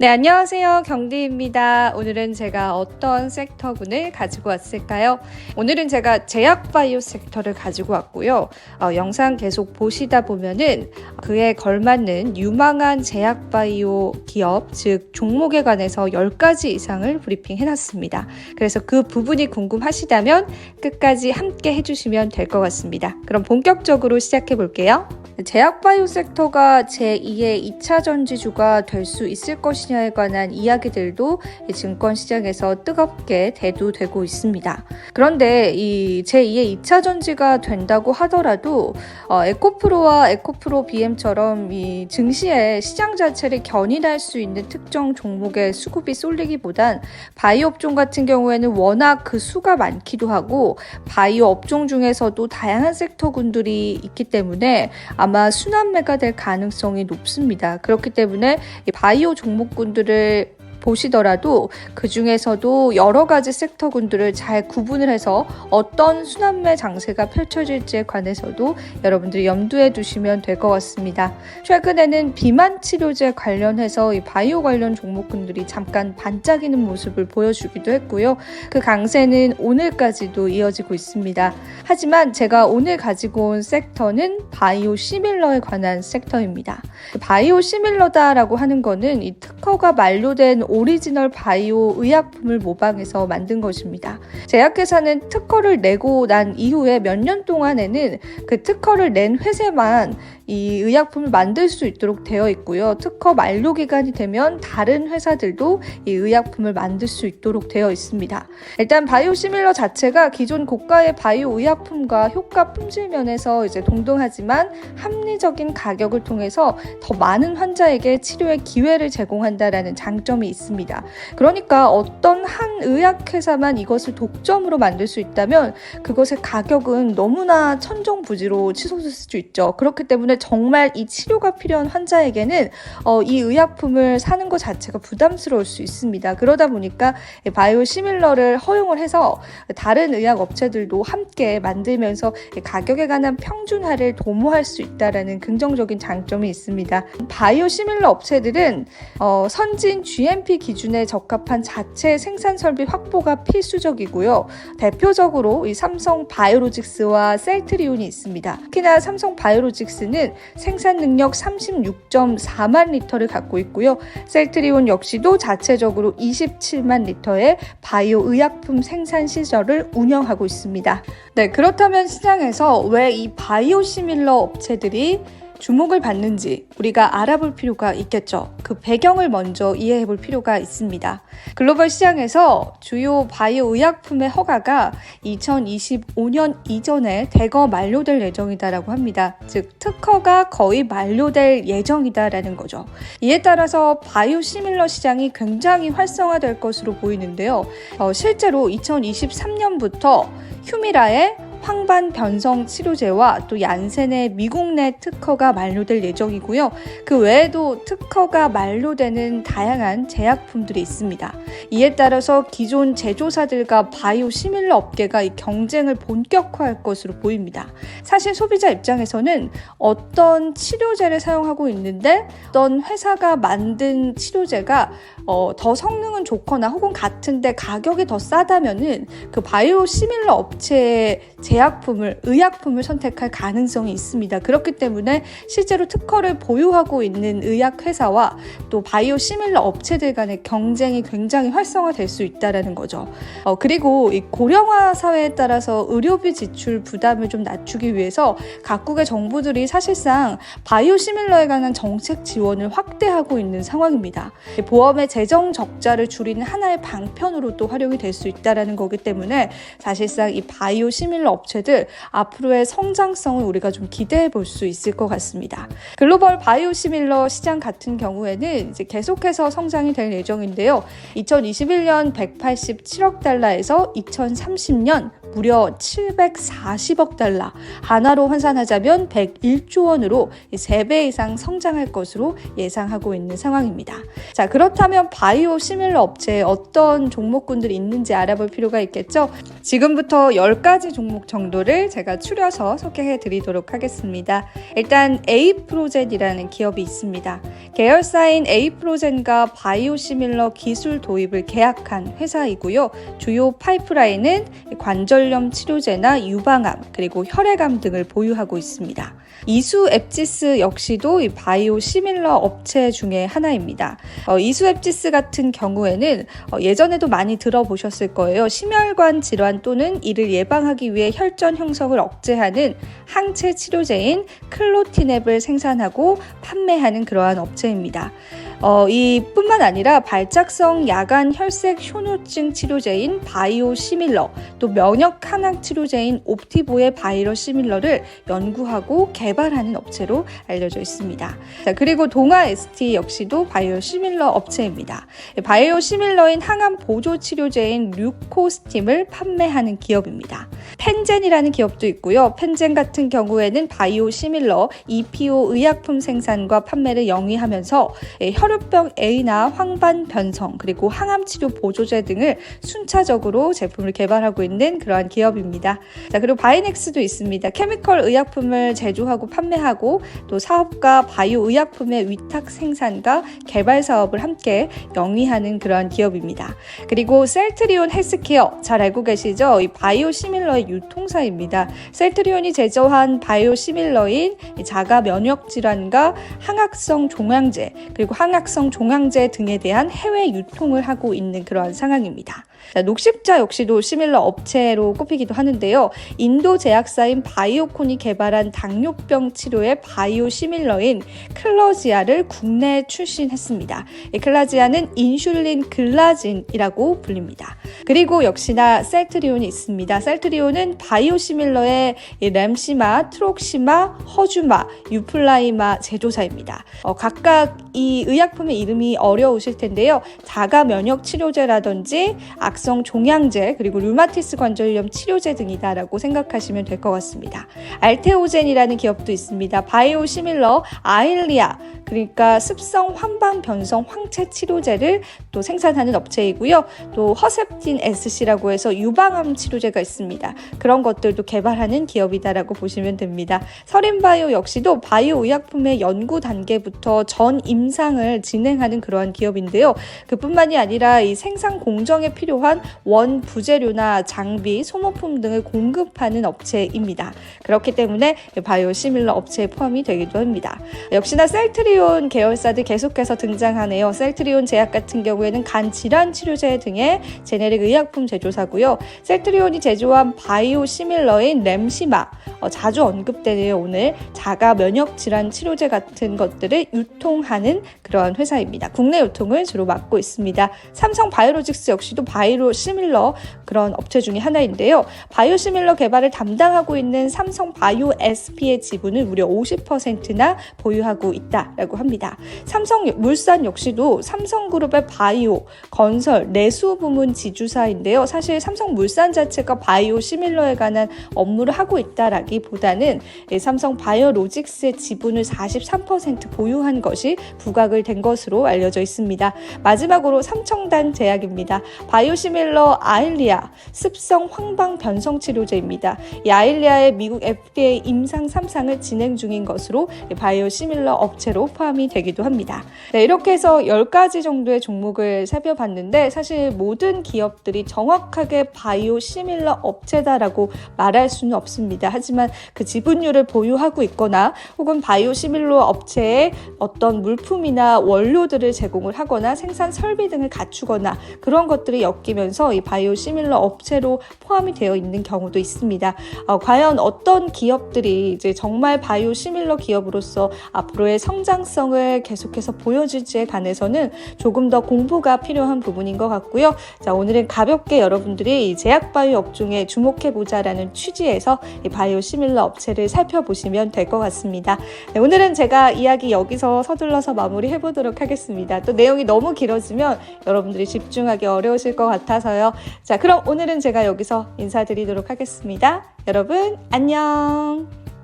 네, 안녕하세요. 경디입니다. 오늘은 제가 어떤 섹터분을 가지고 왔을까요? 오늘은 제가 제약 바이오 섹터를 가지고 왔고요. 어, 영상 계속 보시다 보면은 그에 걸맞는 유망한 제약 바이오 기업, 즉 종목에 관해서 10가지 이상을 브리핑 해 놨습니다. 그래서 그 부분이 궁금하시다면 끝까지 함께 해 주시면 될 것 같습니다. 그럼 본격적으로 시작해 볼게요. 제약 바이오 섹터가 제2의 2차 전지주가 될 수 있을 것이 냐에 관한 이야기들도 이 증권시장에서 뜨겁게 대두되고 있습니다. 그런데 이 제2의 2차 전지가 된다고 하더라도 어, 에코프로와 에코프로 BM처럼 이 증시의 시장 자체를 견인할 수 있는 특정 종목의 수급이 쏠리기보단 바이오 업종 같은 경우에는 워낙 그 수가 많기도 하고 바이오 업종 중에서도 다양한 섹터군들이 있기 때문에 아마 순환매가 될 가능성이 높습니다. 그렇기 때문에 이 바이오 종목 군들을 보시더라도 그 중에서도 여러 가지 섹터군들을 잘 구분을 해서 어떤 순환매 장세가 펼쳐질지에 관해서도 여러분들이 염두에 두시면 될 것 같습니다. 최근에는 비만 치료제 관련해서 이 바이오 관련 종목군들이 잠깐 반짝이는 모습을 보여주기도 했고요. 그 강세는 오늘까지도 이어지고 있습니다. 하지만 제가 오늘 가지고 온 섹터는 바이오 시밀러에 관한 섹터입니다. 바이오 시밀러다라고 하는 거는 이 특허가 만료된 오리지널 바이오 의약품을 모방해서 만든 것입니다. 제약회사는 특허를 내고 난 이후에 몇 년 동안에는 그 특허를 낸 회사만 이 의약품을 만들 수 있도록 되어 있고요. 특허 만료 기간이 되면 다른 회사들도 이 의약품을 만들 수 있도록 되어 있습니다. 일단 바이오 시밀러 자체가 기존 고가의 바이오 의약품과 효과 품질 면에서 이제 동등하지만 합리적인 가격을 통해서 더 많은 환자에게 치료의 기회를 제공한다라는 장점이 있습니다. 그러니까 어떤 한 의약회사만 이것을 독점으로 만들 수 있다면 그것의 가격은 너무나 천정부지로 치솟을 수 있죠. 그렇기 때문에 정말 이 치료가 필요한 환자에게는 어, 이 의약품을 사는 것 자체가 부담스러울 수 있습니다. 그러다 보니까 바이오 시밀러를 허용을 해서 다른 의약 업체들도 함께 만들면서 가격에 관한 평준화를 도모할 수 있다라는 긍정적인 장점이 있습니다. 바이오 시밀러 업체들은 어, 선진 GMP 기준에 적합한 자체 생산 설비 확보가 필수적이고요. 대표적으로 이 삼성 바이오로직스와 셀트리온이 있습니다. 특히나 삼성 바이오로직스는 생산 능력 36.4만 리터를 갖고 있고요. 셀트리온 역시도 자체적으로 27만 리터의 바이오 의약품 생산 시설을 운영하고 있습니다. 네, 그렇다면 시장에서 왜 이 바이오 시밀러 업체들이 주목을 받는지 우리가 알아볼 필요가 있겠죠. 그 배경을 먼저 이해해 볼 필요가 있습니다. 글로벌 시장에서 주요 바이오 의약품의 허가가 2025년 이전에 대거 만료될 예정이다라고 합니다. 즉, 특허가 거의 만료될 예정이다라는 거죠. 이에 따라서 바이오 시밀러 시장이 굉장히 활성화될 것으로 보이는데요. 어, 실제로 2023년부터 휴미라의 황반 변성 치료제와 또 얀센의 미국 내 특허가 만료될 예정이고요. 그 외에도 특허가 만료되는 다양한 제약품들이 있습니다. 이에 따라서 기존 제조사들과 바이오 시밀러 업계가 이 경쟁을 본격화할 것으로 보입니다. 사실 소비자 입장에서는 어떤 치료제를 사용하고 있는데 어떤 회사가 만든 치료제가 어, 더 성능은 좋거나 혹은 같은데 가격이 더 싸다면은 그 바이오 시밀러 업체의 제약품을 의약품을 선택할 가능성이 있습니다. 그렇기 때문에 실제로 특허를 보유하고 있는 의약 회사와 또 바이오 시밀러 업체들 간의 경쟁이 굉장히 활성화될 수 있다라는 거죠. 어, 그리고 이 고령화 사회에 따라서 의료비 지출 부담을 좀 낮추기 위해서 각국의 정부들이 사실상 바이오 시밀러에 관한 정책 지원을 확대하고 있는 상황입니다. 보험의 재정 적자를 줄이는 하나의 방편으로도 활용이 될 수 있다라는 거기 때문에 사실상 이 바이오 시밀러 업체들 앞으로의 성장성을 우리가 좀 기대해 볼 수 있을 것 같습니다. 글로벌 바이오 시밀러 시장 같은 경우에는 이제 계속해서 성장이 될 예정인데요. 2021년 187억 달러에서 2030년 무려 740억 달러, 하나로 환산하자면 101조 원으로 3배 이상 성장할 것으로 예상하고 있는 상황입니다. 자, 그렇다면 바이오 시밀러 업체에 어떤 종목군들이 있는지 알아볼 필요가 있겠죠? 지금부터 10가지 종목 정도를 제가 추려서 소개해 드리도록 하겠습니다. 일단 에이프로젠이라는 기업이 있습니다. 계열사인 에이프로젠과 바이오 시밀러 기술 도입을 계약한 회사이고요. 주요 파이프라인은 관절 염 치료제나 유방암 그리고 혈액암 등을 보유하고 있습니다. 이수 앱지스 역시도 이 바이오 시밀러 업체 중에 하나입니다. 어, 이수 앱지스 같은 경우에는 어, 예전에도 많이 들어보셨을 거예요. 심혈관 질환 또는 이를 예방하기 위해 혈전 형성을 억제하는 항체 치료제인 클로티냅을 생산하고 판매하는 그러한 업체입니다. 어, 이뿐만 아니라 발작성 야간 혈색 효노증 치료제인 바이오 시밀러, 또 면역 항암 치료제인 옵티보의 바이러 시밀러를 연구하고 개발하는 업체로 알려져 있습니다. 자, 그리고 동아 ST 역시도 바이오 시밀러 업체입니다. 바이오 시밀러인 항암 보조 치료제인 류코스팀을 판매하는 기업입니다. 펜젠이라는 기업도 있고요. 펜젠 같은 경우에는 바이오 시밀러 EPO 의약품 생산과 판매를 영위하면서 예, 혈우병 A나 황반 변성 그리고 항암 치료 보조제 등을 순차적으로 제품을 개발하고 있는 그러한 기업입니다. 자, 그리고 바이넥스도 있습니다. 케미컬 의약품을 제조하 고 판매하고 또 사업과 바이오 의약품의 위탁 생산과 개발 사업을 함께 영위하는 그러한 기업입니다. 그리고 셀트리온 헬스케어 잘 알고 계시죠? 이 바이오 시밀러의 유통사입니다. 셀트리온이 제조한 바이오 시밀러인 자가 면역 질환과 항악성 종양제 그리고 항악성 종양제 등에 대한 해외 유통을 하고 있는 그러한 상황입니다. 자, 녹십자 역시도 시밀러 업체로 꼽히기도 하는데요. 인도 제약사인 바이오콘이 개발한 당뇨병 치료의 바이오 시밀러인 클러지아를 국내에 출신했습니다. 이 클라지아는 인슐린 글라진이라고 불립니다. 그리고 역시나 셀트리온이 있습니다. 셀트리온은 바이오 시밀러의 램시마, 트록시마, 허주마, 유플라이마 제조사입니다. 어, 각각 이 의약품의 이름이 어려우실 텐데요. 자가 면역 치료제라든지 악성 종양제 그리고 류마티스 관절염 치료제 등이다라고 생각하시면 될 것 같습니다. 알테오젠이라는 기업도 있습니다. 바이오 시밀러 아일리아 그러니까 습성 환방 변성 황체 치료제를 또 생산하는 업체이고요. 또 허셉틴 SC라고 해서 유방암 치료제가 있습니다. 그런 것들도 개발하는 기업이다라고 보시면 됩니다. 서린바이오 역시도 바이오 의약품의 연구 단계부터 전 임상을 진행하는 그러한 기업인데요. 그뿐만이 아니라 이 생산 공정에 필요한 원 부재료나 장비, 소모품 등을 공급하는 업체입니다. 그렇기 때문에 바이오 시밀러 업체에 포함이 되기도 합니다. 역시나 셀트리 온 계열사들 계속해서 등장하네요. 셀트리온 제약 같은 경우에는 간 질환 치료제 등의 제네릭 의약품 제조사고요. 셀트리온이 제조한 바이오 시밀러인 램시마 어, 자주 언급되네요. 오늘 자가 면역 질환 치료제 같은 것들을 유통하는 그러한 회사입니다. 국내 유통을 주로 맡고 있습니다. 삼성 바이오로직스 역시도 바이오 시밀러 그런 업체 중에 하나인데요. 바이오 시밀러 개발을 담당하고 있는 삼성 바이오 SP의 지분을 무려 50%나 보유하고 있다라고 합니다. 삼성 물산 역시도 삼성그룹의 바이오, 건설, 내수 부문 지주사인데요. 사실 삼성물산 자체가 바이오 시밀러에 관한 업무를 하고 있다라기보다는 삼성 바이오로직스의 지분을 43% 보유한 것이 부각을 된 것으로 알려져 있습니다. 마지막으로 삼청단 제약입니다. 바이오 시밀러 아일리아 습성 황방 변성 치료제입니다. 이 아일리아의 미국 FDA 임상 3상을 진행 중인 것으로 바이오 시밀러 업체로 포함이 되기도 합니다. 네, 이렇게 해서 10가지 정도의 종목을 살펴봤는데 사실 모든 기업들이 정확하게 바이오 시밀러 업체다라고 말할 수는 없습니다. 하지만 그 지분율을 보유하고 있거나 혹은 바이오 시밀러 업체에 어떤 물품이나 원료들을 제공을 하거나 생산 설비 등을 갖추거나 그런 것들이 엮이면서 이 바이오 시밀러 업체로 포함이 되어 있는 경우도 있습니다. 어, 과연 어떤 기업들이 이제 정말 바이오 시밀러 기업으로서 앞으로의 성장 성장성을 계속해서 보여줄지에 관해서는 조금 더 공부가 필요한 부분인 것 같고요. 자, 오늘은 가볍게 여러분들이 이 제약 바이오 업종에 주목해 보자라는 취지에서 이 바이오 시밀러 업체를 살펴보시면 될 것 같습니다. 네, 오늘은 제가 이야기 여기서 서둘러서 마무리해 보도록 하겠습니다. 또 내용이 너무 길어지면 여러분들이 집중하기 어려우실 것 같아서요. 자, 그럼 오늘은 제가 여기서 인사드리도록 하겠습니다. 여러분, 안녕!